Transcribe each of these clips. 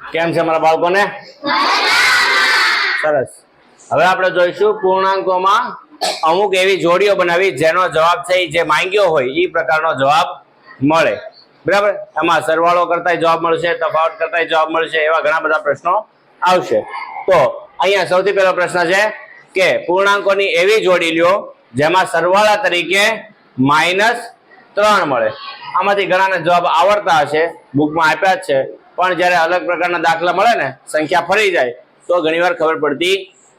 કેમ છે મારા બાળકોને? સરસ. હવે આપણે જોઈશું પૂર્ણાંકોમાં અમુક એવી જોડીઓ બનાવી જેનો જવાબ છે જે માંગ્યો હોય એ પ્રકારનો જવાબ મળે. બરાબર? એમાં સરવાળો કરતા જવાબ મળશે, તફાવત કરતા જવાબ મળશે, એવા ઘણા બધા પ્રશ્નો આવશે. તો અહીંયા સૌથી પહેલો પ્રશ્ન છે કે પૂર્ણાંકોની એવી જોડી લ્યો જેમાં સરવાળા તરીકે માઇનસ ત્રણ મળે. આમાંથી ઘણાને જવાબ આવડતા હશે, બુકમાં આપ્યા જ છે. પણ જ્યારે અલગ પ્રકારના દાખલા મળે ને, સંખ્યા ફરી જાય, તો ઘણીવાર ખબર પડતી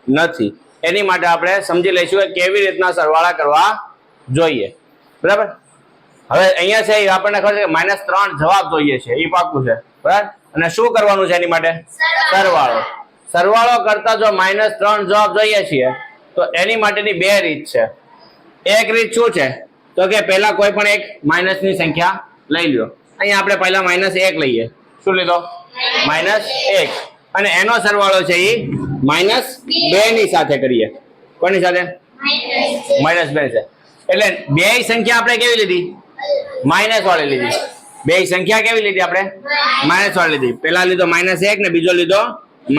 નથી. એની માટે આપણે સમજી લઈશું કે કેવી રીતના સરવાળા કરવા જોઈએ. બરાબર? હવે અહીંયા છે આપણને ખબર છે કે માઇનસ ત્રણ જવાબ જોઈએ છે એ પાકું છે. બરાબર? અને શું કરવાનું છે એની માટે? સરવાળો. સરવાળો કરતા જો માઇનસ ત્રણ જવાબ જોઈએ છીએ, તો એની માટેની બે રીત છે. એક રીત શું છે? તો કે પહેલા કોઈ પણ એક માઇનસની સંખ્યા લઈ લ્યો. અહીંયા આપણે પહેલા માઇનસ એક લઈએ. શું લીધો? માઇનસ એક. અને એનો સરવાળો છે એ માઇનસ બે ની સાથે કરીએ. કોની સાથે? માઇનસ બે છે. એટલે બે સંખ્યા આપણે કેવી લીધી? માઇનસ વાળી લીધી. બે સંખ્યા કેવી લીધી આપણે? માઇનસ વાળી લીધી. પેલા લીધો માઇનસ એક ને બીજો લીધો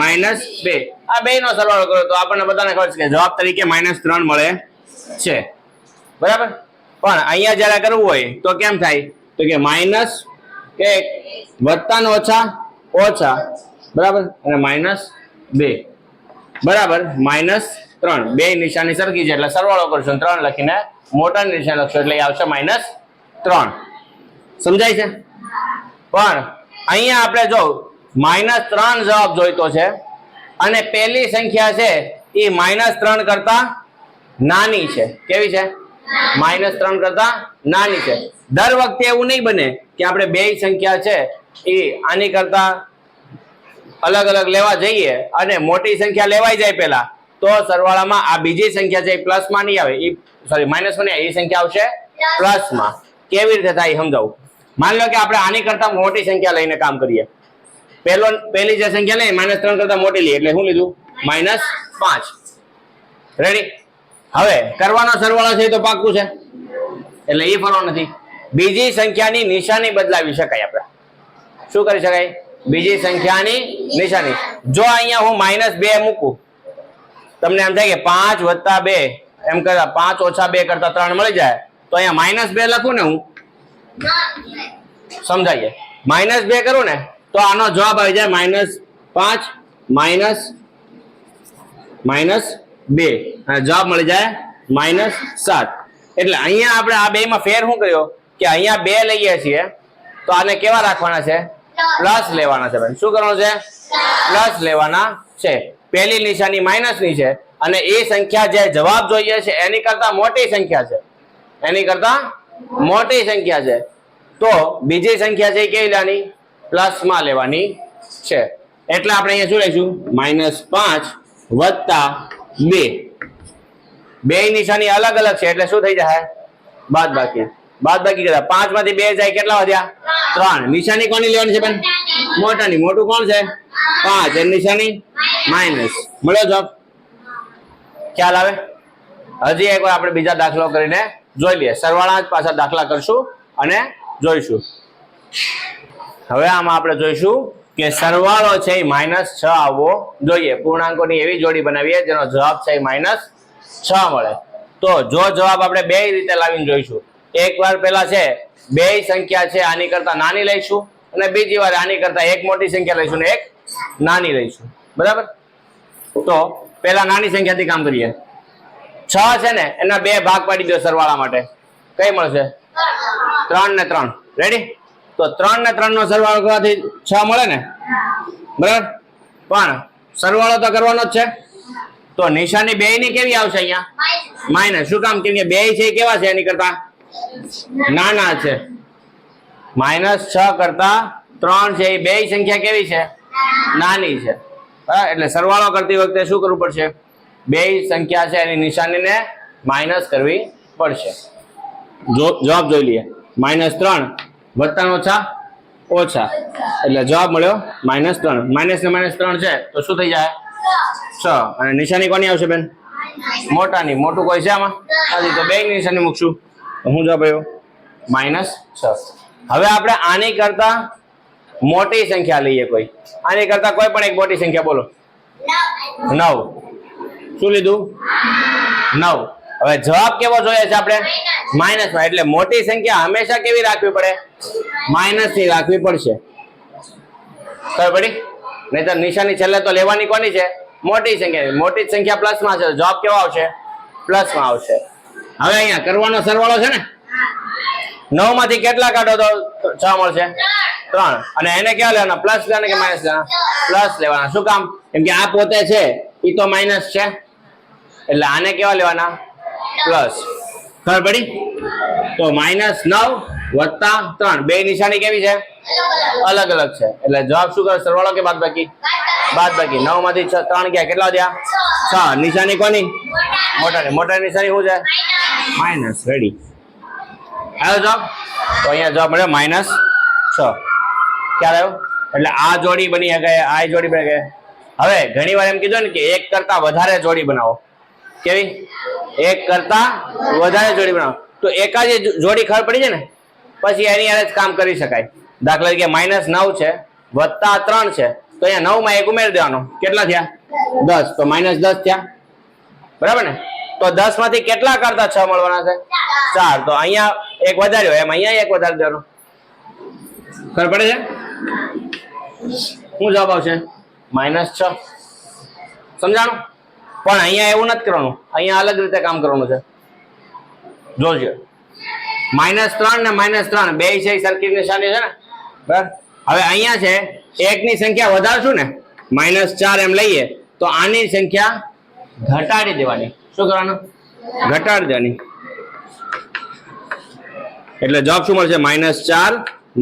માઇનસ બે. આ બે નો સરવાળો કરો તો આપણને બધાને ખબર છે કે જવાબ તરીકે માઇનસ ત્રણ મળે છે. બરાબર? પણ અહીંયા જયારે કરવું હોય તો કેમ થાય? તો કે માઇનસ એક વત્તા ને ઓછા ઓછા, બરાબર? અને માઇનસ બે. બરાબર? માઇનસ ત્રણ. બે નિશાની સરખી છે એટલે સરવાળો કરશો ત્રણ લખીને મોટા નિશાની લખશો એટલે આવશે માઇનસ ત્રણ. સમજાય છે? પણ અહીંયા આપણે જો માઇનસ ત્રણ જવાબ જોઈતો છે અને પહેલી સંખ્યા છે એ માઇનસ ત્રણ કરતા નાની છે. કેવી છે? માઇનસ ત્રણ કરતા નાની છે. દર વખતે એવું નહીં બને કે આપણે બે સંખ્યા છે એ આની કરતા અલગ અલગ લેવા જઈએ અને મોટી સંખ્યા લેવાઈ જાય પહેલા, તો સરવાળામાં આ બીજી સંખ્યા છે એ પ્લસમાં નહીં આવે, એ સોરી માઇનસમાં નહીં એ સંખ્યા આવશે પ્લસમાં. કેવી રીતે થાય સમજાવું? માની લો કે આપણે આની કરતા મોટી સંખ્યા લઈને કામ કરીએ. પહેલો, પહેલી જે સંખ્યા લઈએ, માઇનસ ત્રણ કરતા મોટી લઈએ, એટલે શું લીધું? માઇનસ પાંચ. રેડી હવે કરવાનો સરવાળો છે તો પાક્કું છે. એટલે એ ફરવા નથી. બીજી સંખ્યાની નિશાની બદલાવી શકાય આપણે. શું કરી શકાય? બીજી સંખ્યાની નિશાની. જો અહીંયા હું માઇનસ બે મૂકું, તમને એમ થાય કે પાંચ વત્તા બે, એમ કરતા પાંચ ઓછા બે કરતા ત્રણ મળી જાય, તો અહીંયા માઇનસ બે લખું ને હું? સમજાઈએ માઇનસ બે કરું ને, તો આનો જવાબ આવી જાય માઇનસ પાંચ માઇનસ માઇનસ બે. અને જવાબ મળી જાય માઇનસ સાત. એટલે અહીંયા આપણે આ બેમાં ફેર શું કર્યો? કે અહીંયા બે લઈએ છીએ, તો આને કેવા રાખવાના છે? પ્લસ લેવાના છે ભાઈ શું કરવાનું છે? પ્લસ લેવાના છે. પહેલી નિશાની માઇનસની છે અને એ સંખ્યા જે જવાબ જોઈએ છે, એની કરતા મોટી સંખ્યા છે. એની કરતા મોટી સંખ્યા છે. તો બીજી સંખ્યા છે કેવી લેવાની? પ્લસમાં લેવાની છે. એટલે આપણે અહીંયા શું લઈશું? માઇનસ પાંચ વત્તા બે. બે નિશાની અલગ અલગ છે, એટલે શું થઈ જાય? બાદ બાકી. બાદ બાકી કરતા પાંચમાંથી બે જાય, કેટલા વધ્યા? ત્રણ. નિશાની કોની લેવાની છે બેન? મોટાની. મોટું કોણ છે? પાંચ. નિશાની માઇનસ. મળ્યો જવાબ? ખ્યાલ આવે? હજી એકવાર આપણે બીજા દાખલો કરીને જોઈ લઈએ. સરવાળા જ પાછા દાખલા કરશું અને જોઈશું. હવે આમાં આપણે જોઈશું કે સરવાળો છે એ માઇનસ છ આવવો જોઈએ, પૂર્ણાંકોની એવી જોડી બનાવીએ જેનો જવાબ છે એ માઇનસ છ મળે. તો જો જવાબ આપણે બે રીતે લાવીને જોઈશું. એક વાર પહેલા છે, બે સંખ્યા છે, આની કરતા નાની લઈશું. અને બીજી વાર આની કરતા એક મોટી સંખ્યા લઈશું એક નાની લઈશું. બરાબર? તો પહેલા નાની સંખ્યાથી કામ કરીએ. છ છે ને, એના બે ભાગ પાડી દો સરવાળા માટે. કઈ મળશે? ત્રણ ને ત્રણ. રેડી તો ત્રણ ને ત્રણ નો સરવાળો કરવાથી છ મળે ને? બરાબર? પણ સરવાળો તો કરવાનો જ છે. તો નિશાની બે ની કેવી આવશે અહીંયા? માઇનસ શું કામ? કેમ કે બે છે કેવા છે એની કરતા? નાના છે. માઇનસ છ કરતા ત્રણ છે એ બે સંખ્યા કેવી છે? નાની છે. બરાબર એટલે સરવાળો કરતી વખતે શું કરવું પડશે? બે સંખ્યા છે એની નિશાનીને માઇનસ કરવી પડશે. જો જવાબ જોઈ લઈએ. માઇનસ ત્રણ. વત્તા ઓછા ઓછા. એટલે જવાબ મળ્યો માઇનસ ત્રણ. માઇનસ ને માઇનસ ત્રણ છે, તો શું થઈ જાય? છ. અને નિશાની કોની આવશે બેન? મોટાની. મોટું કોઈ છે આમાં? નથી તો બે નિશાની મૂકશું. હું જવાબ આવ્યો માઇનસ છ. હવે આપણે આની કરતા મોટી સંખ્યા લઈએ કોઈ. આની કરતા કોઈ પણ એક મોટી સંખ્યા બોલો. નવ. શું લીધું? નવ. હવે જવાબ કેવો જોઈએ છે આપણે? માઇનસમાં એટલે મોટી સંખ્યા હંમેશા કેવી રાખવી પડે? માઇનસથી રાખવી પડશે. ખબર પડી? નહીતર નિશાની છેલ્લે તો લેવાની કોની છે? મોટી સંખ્યા. મોટી સંખ્યા પ્લસમાં છે. જવાબ કેવો આવશે? પ્લસમાં આવશે. હવે અહીંયા કરવાનો સરવાળો છે ને? નવમાંથી કેટલા કાઢો તો છ મળશે? ત્રણ. અને એને કેવા લેવાના? પ્લસ લેવાના કે માઇનસ લેવાના? પ્લસ લેવાના. શું કામ? કેમ કે આ પોતે છે. એ તો માઇનસ છે. એટલે આને કેવા લેવાના? પ્લસ ખબર પડી? તો માઇનસ નવ વત્તા ત્રણ. બે નિશાની કેવી છે? અલગ અલગ છે. એટલે જવાબ શું કરે સરવાળો કે બાદ બાકી બાદ બાકી નવમાંથી છ, ત્રણ ગયા. કેટલા થયા? છ. નિશાની કોની? મોટા મોટા નિશાની શું છે? માઇનસ. રેડી આવ્યો જવાબ? તો અહીંયા જવાબ મળ્યો માઇનસ છ. ક્યારે આવ્યો? એટલે આ જોડી બની શકે, આ જોડી બની શકે. હવે ઘણી વાર એમ કીધું ને કે એક કરતા વધારે જોડી બનાવો. કેવી? એક કરતા વધારે જોડી બનાવો. તો એકાદ જોડી ખબર પડી છે ને? પછી એની અંદર જ કામ કરી શકાય. દાખલા તરીકે માઇનસ નવ છે, વત્તા ત્રણ છે, તો અહીંયા નવમાં એક ઉમેરી દેવાનો. કેટલા થયા? દસ. તો માઇનસ દસ થયા. બરાબર ને? તો દસમાંથી કેટલા કરતા છ મળવાના છે? ચાર. તો અહીંયા એક વધાર્યો. એમ અહીંયા એક વધારી દેવાનો. ખબર પડે છે? શું જવાબ આવશે? માઇનસ છ. સમજાણું? પણ અહીંયા એવું નથી કરવાનું. અહીંયા અલગ રીતે કામ કરવાનું છે. જોજો. માઇનસ ત્રણ ને માઇનસ ત્રણ. બે છે સરખી નિશાની છે ને? બરાબર? હવે અહીંયા છે એક ની સંખ્યા વધારશું ને, માઇનસ ચાર એમ લઈએ, તો આની સંખ્યા ઘટાડી દેવાની. શું કરવાનું? ઘટાડી દેવાની. એટલે જવાબ શું મળશે? માઇનસ ચાર,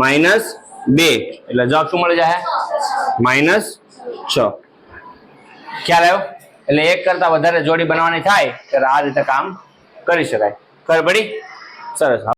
માઇનસ બે. એટલે જવાબ શું મળી જાય? માઇનસ છ. ખ્યાલ આવ્યો? એટલે એક કરતા વધારે જોડી બનાવવાની થાય, ત્યારે આ રીતે કામ કરી શકાય. ખબર પડી? સરસ.